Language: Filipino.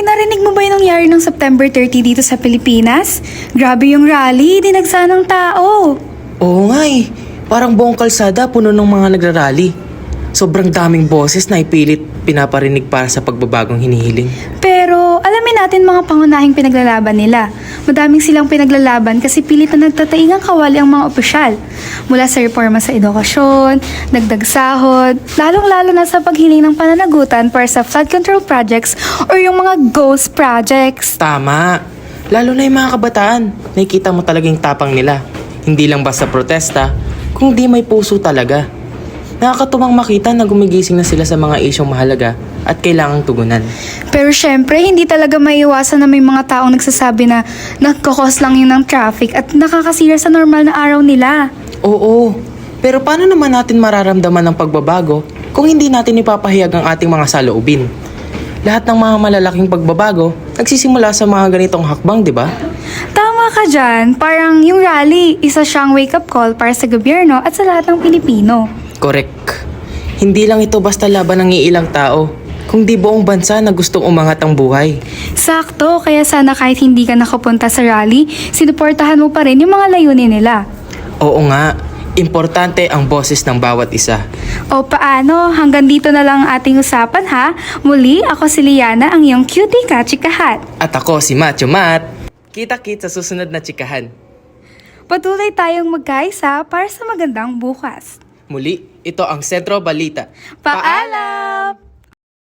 Uy, narinig mo ba yung nangyari ng September 30 dito sa Pilipinas? Grabe yung rally, dinagsa ng tao. Oo nga eh. Parang buong kalsada puno ng mga nagrarally. Sobrang daming boses na ipilit pinaparinig para sa pagbabagong hinihiling. Pero alamin natin mga pangunahing pinaglalaban nila. Madaming silang pinaglalaban kasi pilit na nagtataingang kawali ang mga opisyal. Mula sa reforma sa edukasyon, dagdag sahod, lalong-lalo na sa paghiling ng pananagutan para sa flood control projects or yung mga ghost projects. Tama. Lalo na yung mga kabataan. Nakikita mo talagang tapang nila. Hindi lang basta protesta, kung di may puso talaga. Nakakatuwang makita na gumigising na sila sa mga isyong mahalaga at kailangang tugunan. Pero syempre, hindi talaga maiiwasan na may mga taong nagsasabi na nagkakos lang yun ng traffic at nakakasira sa normal na araw nila. Oo, pero paano naman natin mararamdaman ang pagbabago kung hindi natin ipapahayag ang ating mga saloobin? Lahat ng mga malalaking pagbabago nagsisimula sa mga ganitong hakbang, di ba? Tama ka dyan, parang yung rally, isa siyang wake-up call para sa gobyerno at sa lahat ng Pilipino. Correct. Hindi lang ito basta laban ng iilang tao, kundi buong bansa na gustong umangat ang buhay. Sakto, kaya sana kahit hindi ka nakapunta sa rally, sinuportahan mo pa rin yung mga layunin nila. Oo nga, importante ang boses ng bawat isa. O paano, hanggang dito na lang ang ating usapan ha. Muli, ako si Liana, ang iyong cutie kachikahat. At ako si Macho Mat. Kita-kit sa susunod na tsikahan. Patuloy tayong magkaisa para sa magandang bukas. Muli, ito ang Sentro Balita. Paalam!